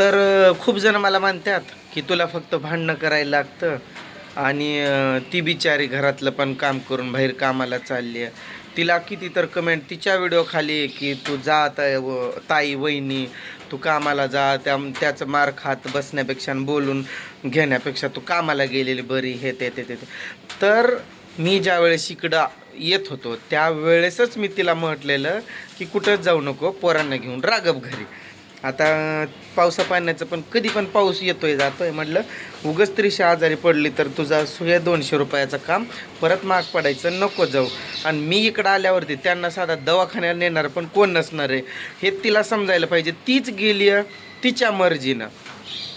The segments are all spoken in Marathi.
तर खूप जण मला म्हणतात की तुला फक्त भांडणं करायला लागतं आणि ती बिचारी घरातलं पण काम करून बाहेर कामाला चालली आहे. तिला किती तर कमेंट तिच्या व्हिडिओ खाली आहे की तू जा व- ताई वहिनी तू कामाला जा त्या त्याचं मार खात बसण्यापेक्षा बोलून घेण्यापेक्षा तू कामाला गेलेली बरी हे ते ते ते तर मी ज्यावेळेस इकडं येत होतो त्यावेळेसच मी तिला म्हटलेलं की कुठंच जाऊ नको पोरांना घेऊन रागप घरी. आता पावसा पाण्याचं पण कधी पण पाऊस येतोय जातोय म्हटलं उगच तरीशी आजारी पडली तर तुझा सुया दोनशे रुपयाचं काम परत माग पडायचं नको जाऊ. आणि मी इकडं आल्यावरती त्यांना साधा दवाखान्याला नेणार पण कोण नसणार आहे? हे तिला समजायला पाहिजे. तीच गेली आहे तिच्या मर्जीनं.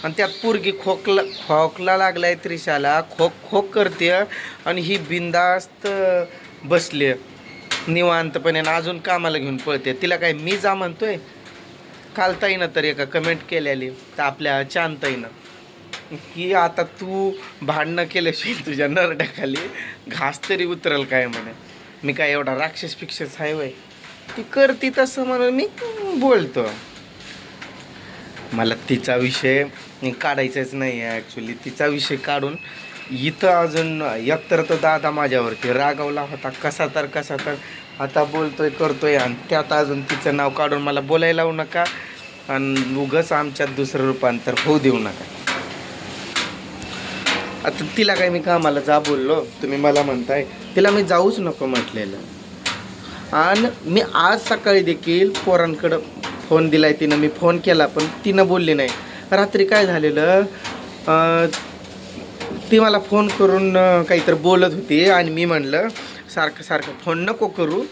आणि त्यात पोरगी खोकला खोकला लागलाय त्रिशाला खोक खोक करते आणि ही बिंदास्त बसली निवांतपणे आणि अजून कामाला घेऊन पळते. तिला काय मी जा म्हणतोय? कालताईनं तर एका कमेंट केलेली तर आपल्या चांदताईनं की आता तू भांडणं केल्याशिवाय तुझ्या नरड्याखाली घास तरी उतरल काय म्हणे? मी काय एवढा राक्षस पिक्षस आहे वय? ती करती तसं म्हणून मी बोलतो. मला तिचा विषय काढायचाच नाही आहे ॲक्च्युली तिचा विषय काढून इथं अजून एकतर तो दादा माझ्यावरती रागवला होता. कसा तर कसा तर. आता बोलतोय करतोय आणि त्यात अजून तिचं नाव काढून मला बोलायला लावू नका. आणि उगच आमच्यात दुसरं रूपांतर होऊ देऊ नका. आता तिला काय मी कामाला जा बोललो तुम्ही मला म्हणताय तिला मी जाऊच नको म्हटलेलं. आणि मी आज सकाळी देखील पोरांकडं फोन दिलाय तिनं मी फोन केला पण तिनं बोलली नाही. रात्री काय झालेलं ती मला फोन करून काहीतरी बोलत होती आणि मी म्हणलं सारखं सारखं फोन नको करू.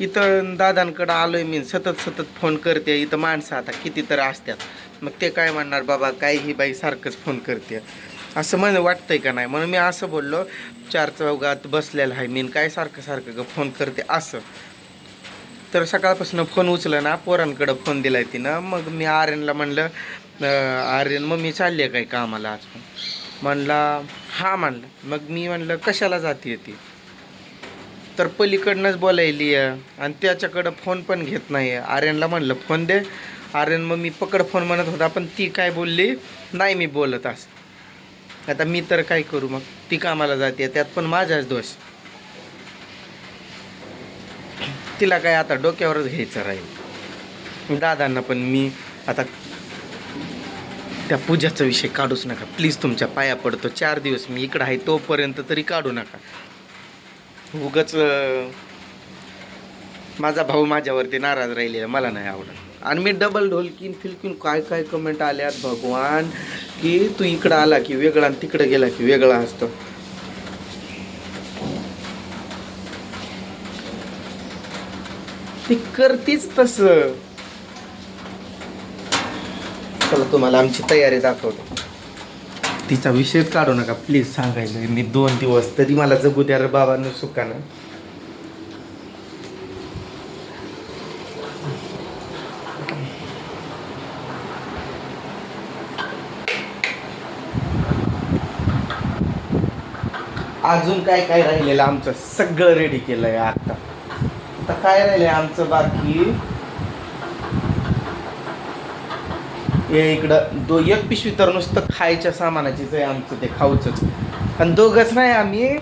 इथं दादांकडं आलोय मी सतत सतत फोन करते. इथं माणसं आता किती तर असतात मग ते काय म्हणणार बाबा काय ही बाई सारखंच फोन करते. असं म्हण वाटतंय का नाही? म्हणून मी असं बोललो चार चौघात बसलेलं आहे मी काय सारखं सारखं ग फोन करते असं. तर सकाळपासून फोन उचलं ना पोरांकडं फोन दिलाय तिनं. मग मी आर्यनला म्हणलं आर्यन मग मी चालले आहे काय कामाला आज? म्हणला हा म्हणलं. मग मी म्हणलं कशाला जाते ती? तर पलीकडनंच बोलायली आहे. आणि त्याच्याकडं फोन पण घेत नाही आहे आर्यनला म्हणलं फोन दे. आर्यन मग मी पकड फोन म्हणत होता पण ती काय बोलली नाही मी बोलत असं. आता मी तर काय करू मग? ती कामाला जाते त्यात पण माझाच दोष. तिला काय आता डोक्यावरच घ्यायचं राहील. दादांना पण मी आता त्या पूजाचा विषय काढूच नका. प्लीज तुमच्या पाया पडतो. चार दिवस मी इकडं आहे तोपर्यंत तरी काढू नका. उगच माझा भाऊ माझ्यावरती नाराज राहिलेला मला नाही आवडत. आणि मी डबल ढोलकीन फिलकीन काय काय कमेंट आल्यात भगवान की तू इकडं आला की वेगळा आणि तिकडं गेला की वेगळा असतो. ती करतीच तसं. चला तुम्हाला आमची तयारी दाखवतो. तिचा विषयच काढू नका. प्लीज सांगायला मी दोन दिवस तरी मला जगू द्या रे बाबांना सुखानं. अजून काय काय राहिलेलं आमचं? सगळं रेडी केलंय आता. आता काय राहिलंय आमचं बाकी? हे इकडं दो एक पिशवी तर नुसतं खायच्या सामानाचीच आहे आमचं ते खाऊचंच. आणि दोघंच नाही आम्ही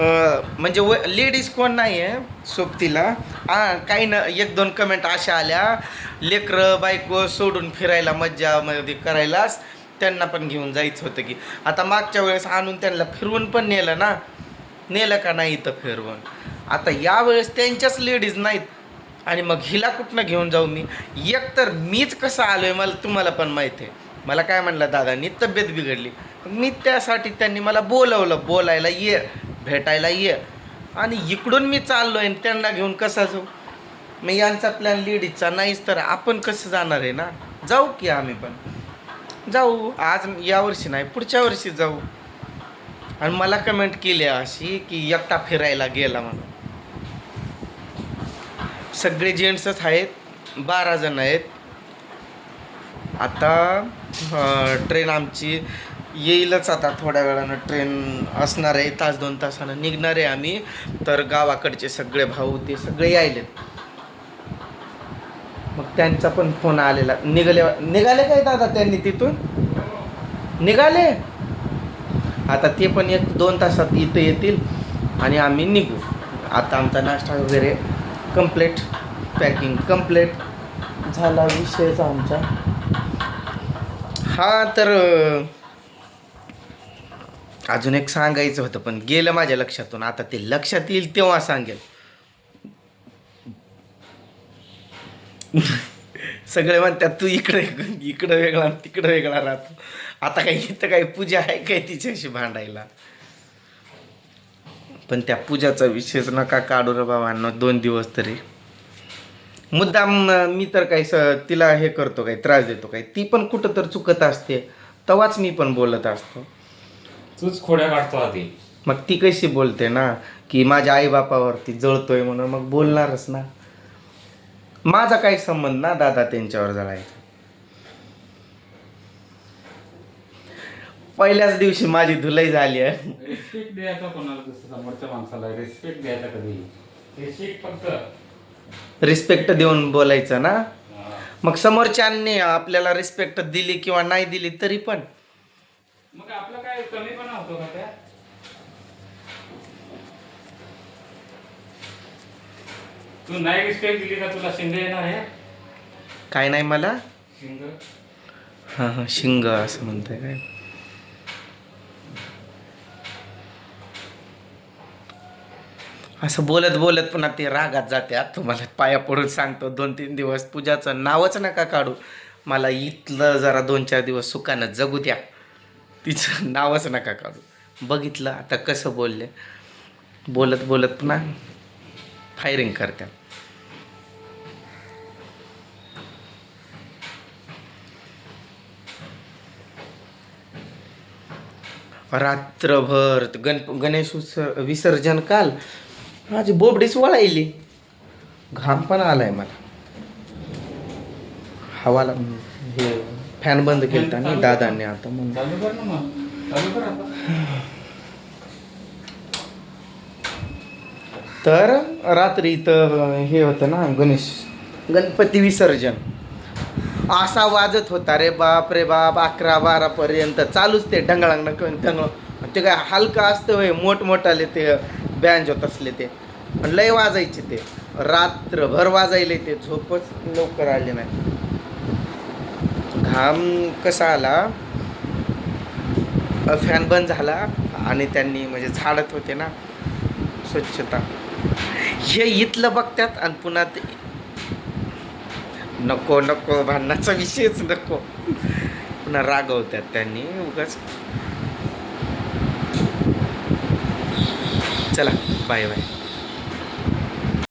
म्हणजे व लेडीज कोण नाही आहे सोबतीला. आ काही न एक दोन कमेंट अशा आल्या. लेकरं बायको सोडून फिरायला मज्जा मध्ये करायलाच त्यांना पण घेऊन जायचं होतं की. आता मागच्या वेळेस आणून त्यांना फिरवून पण नेलं ना. नेलं का नाही इथं फिरवून? आता यावेळेस त्यांच्याच लेडीज नाहीत. आणि मग हिला कुठनं घेऊन जाऊ मी? एक तर मीच कसं आलो आहे मला तुम्हाला पण माहीत आहे. मला काय म्हणलं दादांनी तब्येत बिघडली. मी त्यासाठी त्यांनी मला बोलवलं बोलायला ये भेटायला ये. आणि इकडून मी चाललो आहे त्यांना घेऊन कसा जाऊ? मग यांचा प्लॅन लेडीजचा नाहीच तर आपण कसं जाणार आहे ना? जाऊ की आम्ही पण. जाऊ. आज यावर्षी नाही पुढच्या वर्षी जाऊ. आणि मला कमेंट केली अशी की एकटा फिरायला गेला म्हणून. सगळे जेंट्सच आहेत बारा जण आहेत. आता ट्रेन आमची येईलच आता थोड्या वेळानं. ट्रेन असणार आहे तास दोन तासानं. निघणार आहे आम्ही. तर गावाकडचे सगळे भाऊ ते सगळे यायलेत. मग त्यांचा पण फोन आलेला. निघाले निघाले काय दादा त्यांनी तिथून? निघाले? आता ते पण एक दोन तासात इथं येतील आणि आम्ही निघू. आता आमचा नाश्ता वगैरे कंप्लीट पॅकिंग कंप्लीट झाला विषयच आमचा. हा तर अजून एक सांगायचं होतं पण गेलं माझ्या लक्षातून. आता ते लक्षात येईल तेव्हा सांगेल. सगळे म्हणतात तू इकडे इकडं वेगळा तिकडं वेगळा राहतो. आता काही इथं काही पूजा आहे काय तिच्याशी भांडायला? पण त्या पूजाचा विषयच नका काढू रे बाबांनो दोन दिवस तरी. मुद्दाम मी तर काही स तिला हे करतो काही त्रास देतो काही. ती पण कुठं तर चुकत असते. तेव्हाच मी पण बोलत असतो. तूच खोड्या काढतो आधी. मग ती कशी बोलते ना की माझ्या आईबापावरती जळतोय म्हणून मग बोलणारच ना. माझा काही संबंध ना दादा त्यांच्यावर जळायचा पहिल्याच दिवशी माझी धुलाई झाली आहे. रिस्पेक्ट द्यायचा कोणाला समोरच्या माणसाला. रिस्पेक्ट द्यायचा कधी? रिस्पेक्ट फक्त. रिस्पेक्ट देऊन बोलायचं ना? हा. मग समोरच्यांनी आपल्याला रिस्पेक्ट दिली किंवा नाही दिली तरी पण. मग आपलं काय कमीपणा होतो का त्या तू नाही रिस्पेक्ट दिली का तुला शिंदे येणार आहे? काय नाही मला? शिंग? हां हां शिंग असं म्हणतंय काय? असं बोलत बोलत पुन्हा ते रागात जाते. तुम्हाला पाया पडून सांगतो दोन तीन दिवस पूजाचं नावच नका काढू. मला इथलं जरा दोन चार दिवस सुखानं जगू द्या. तिचं नावच नका काढू. बघितलं आता कसं बोलले. बोलत बोलत पुन्हा फायरिंग करत्या रात्रभर गण गणेश उत्सव विसर्जन काल माझी बोबडीच वळायली. घाम पण आलाय मला. हवाला हे फॅन बंद केलता ना दादाने आता म्हणून. तर रात्री इथं हे होतं ना गणेश गणपती विसर्जन. असा वाजत होता रे बाप रे बाप अकरा बारापर्यंत चालूच ते ढंगळांग ढंगळ ते काय हलका असतं होय मोठमोठाले ते. बँज होत असले ते. लय वाजायचे ते. रात्रभर वाजायले ते. झोपच लवकर आले नाही. घाम कसा आला? फॅन बंद झाला आणि त्यांनी म्हणजे झाडत होते ना स्वच्छता. हे इथलं बघतात आणि पुन्हा ते नको नको भांडणाचा विषयच नको. पुन्हा रागवतात त्यांनी. उगाच चला बाय बाय